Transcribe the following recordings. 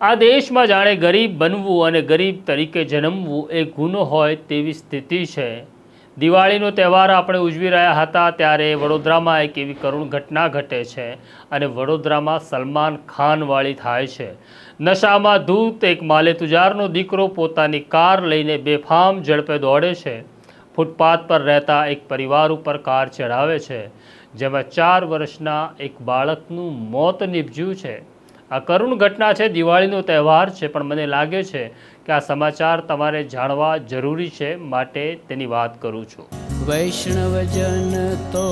આ દેશમાં જાણે ગરીબ બનવું અને ગરીબ તરીકે જન્મવું એ ગુનો હોય તેવી સ્થિતિ છે. દિવાળીનો તહેવાર આપણે ઉજવી રહ્યા હતા ત્યારે વડોદરામાં એક એવી કરુણ ઘટના ઘટે છે અને વડોદરામાં સલમાન ખાનવાળી થાય છે. નશામાં ધૂત એક માલેતુજારનો દીકરો પોતાની કાર લઈને બેફામ ઝડપે દોડે છે. ફૂટપાથ પર રહેતા એક પરિવાર ઉપર કાર ચઢાવે છે, જેમાં ચાર વર્ષના એક બાળકનું મોત નીપજ્યું છે. આ કરુણ ઘટના છે દિવાળીનો તહેવાર છે પણ મને લાગે છે કે આ સમાચાર તમારે જાણવા જરૂરી છે માટે તેની વાત કરું છું. વૈષ્ણવજન તો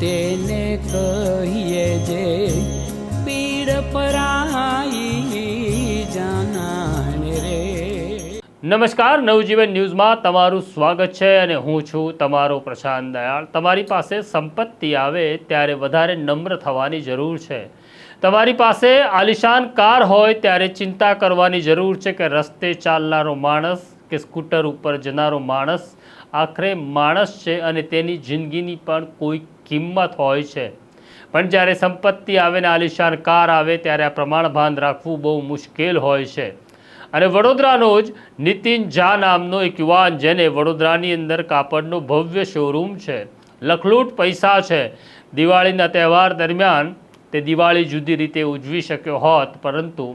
તેને કહીએ જે પીડ પરાઈ જાનાને રે. નમસ્કાર નવજીવન ન્યૂઝમાં તમારું સ્વાગત છે અને હું છું તમારો પ્રશાંત દયાળ. તમારી પાસે સંપત્તિ આવે ત્યારે વધારે નમ્ર થવાની જરૂર છે. તમારી પાસે આલિશાન કાર હોય ત્યારે ચિંતા કરવાની જરૂર છે કે રસ્તે ચાલનારો માણસ કે સ્કૂટર ઉપર જનારો માણસ આખરે માણસ છે અને તેની જિંદગીની પણ કોઈ કિંમત હોય છે. પણ જ્યારે સંપત્તિ આવે ને આલિશાન કાર આવે ત્યારે આ પ્રમાણભાન રાખવું બહુ મુશ્કેલ હોય છે. અને વડોદરાનો જ નીતિન ઝા નામનો એક યુવાન જેને વડોદરાની અંદર કાપડનો ભવ્ય શોરૂમ છે. લખલૂટ પૈસા છે. દિવાળીના તહેવાર દરમિયાન તે દિવાળી જુદી રીતે ઉજવી શક્યો હોત, પરંતુ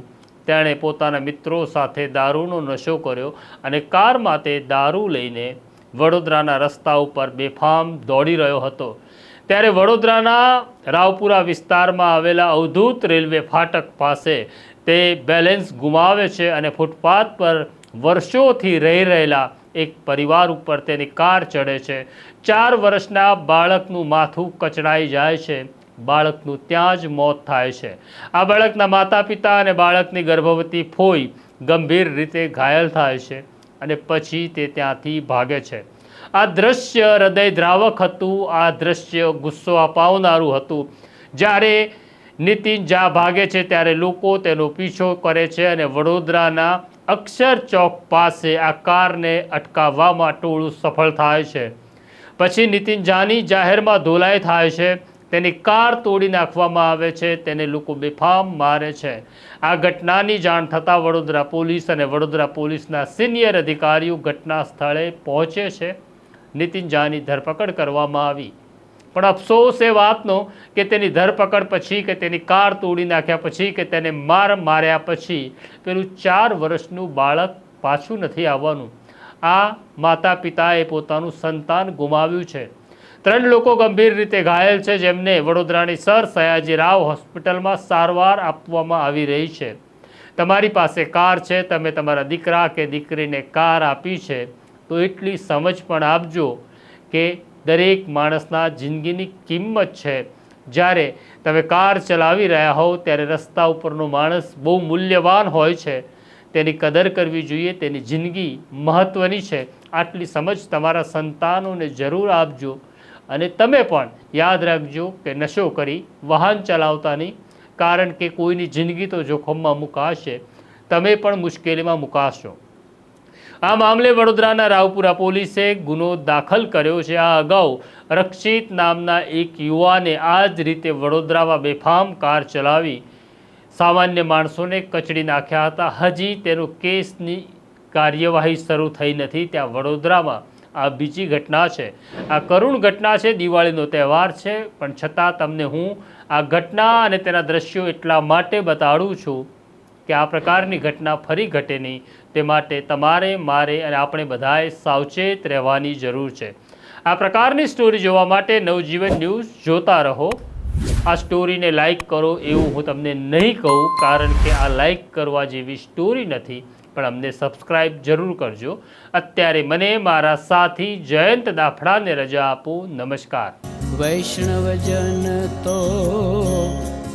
તેણે પોતાના મિત્રો સાથે દારૂનો નશો કર્યો અને કારમાં તે દારૂ લઈને વડોદરાના રસ્તા ઉપર બેફામ દોડી રહ્યો હતો. ત્યારે વડોદરાના રાવપુરા વિસ્તારમાં આવેલા અવધૂત રેલવે ફાટક પાસે તે બેલેન્સ ગુમાવે છે અને ફૂટપાથ પર વર્ષોથી રહી રહેલા એક પરિવાર ઉપર તેની કાર ચડે છે. ચાર વર્ષના બાળકનું માથું કચડાઈ જાય છે. બાળકનું ત્યાં જ મોત થાય છે. આ બાળકના માતા પિતા અને બાળકની ગર્ભવતી ફોઈ ગંભીર રીતે ઘાયલ થાય છે અને પછી તે ત્યાંથી ભાગે છે. આ દ્રશ્ય હૃદયદ્રાવક હતું, આ દ્રશ્ય ગુસ્સો અપાવનારું હતું. જ્યારે નીતિન જ્યાં ભાગે છે ત્યારે લોકો તેનો પીછો કરે છે અને વડોદરાના અક્ષર ચોક પાસે આ કારને અટકાવવામાં ટોળું સફળ થાય છે. પછી નીતિન જાની જાહેરમાં ધોલાઈ થાય છે તેની કાર તોડી નાખવામાં આવે છે, તેને લોકો બેફામ મારે છે. આ ઘટનાની જાણ થતાં વડોદરા પોલીસ અને વડોદરા પોલીસના સિનિયર અધિકારીઓ ઘટના સ્થળે પહોંચે છે. નીતિન ઝાની ધરપકડ કરવામાં આવી. પણ અફસોસ એ વાતનો કે તેની ધરપકડ પછી કે તેની કાર તોડી નાખ્યા પછી કે તેને માર માર્યા પછી પેલું ચાર વર્ષનું બાળક પાછું નથી આવવાનું. આ માતા પિતાએ પોતાનું સંતાન ગુમાવ્યું છે. ત્રણ લોકો ગંભીર રીતે ઘાયલ છે, જેમને વડોદરાની સર સયાજી રાવ હોસ્પિટલમાં સારવાર આપવામાં આવી રહી છે. તમારી પાસે કાર છે, તમે તમારા દીકરા કે દીકરીને કાર આપી છે, તો એટલી સમજ પણ આપજો કે દરેક માણસના જિંદગીની કિંમત છે. જ્યારે તમે કાર ચલાવી રહ્યા હોવ, ત્યારે રસ્તા ઉપરનો માણસ બહુ મૂલ્યવાન હોય છે. તેની કદર કરવી જોઈએ, તેની જિંદગી મહત્ત્વની છે. આટલી સમજ તમારા સંતાનોને જરૂર આપજો. અને તમે પણ યાદ રાખજો કે નશો કરી વાહન ચલાવતા નહીં કારણ કે કોઈની જિંદગી તો જોખમમાં મુકાશે, તમે પણ મુશ્કેલીમાં મુકાશો. આ મામલે વડોદરાના રાવપુરા પોલીસે ગુનો દાખલ કર્યો છે. આ અગાઉ રક્ષિત નામના એક યુવાને આ જ રીતે વડોદરામાં બેફામ કાર ચલાવી સામાન્ય માણસોને કચડી નાખ્યા હતા. હજી તેનો કેસની કાર્યવાહી શરૂ થઈ નથી. ત્યાં વડોદરામાં આ બીજી ઘટના છે. આ કરુણ ઘટના છે, દિવાળીનો તહેવાર છે, પણ છતાં તમને હું આ ઘટના અને તેના દ્રશ્યો એટલા માટે બતાડું છું કે આ પ્રકારની ઘટના ફરી ઘટે નહીં. તે માટે તમારે, મારે અને આપણે બધાએ સાવચેત રહેવાની જરૂર છે. આ પ્રકારની સ્ટોરી જોવા માટે નવજીવન ન્યૂઝ જોતા રહો. આ સ્ટોરીને લાઈક કરો એવું હું તમને નહીં કહું, કારણ કે આ લાઈક કરવા જેવી સ્ટોરી નથી. પણ અમને સબસ્ક્રાઇબ જરૂર કરજો. અત્યારે મને મારા સાથી જયંત દાફડાને રજા આપો. નમસ્કાર. વૈષ્ણવજન તો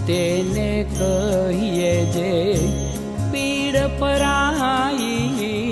તેને કહીએ જે પીડ પરાઈ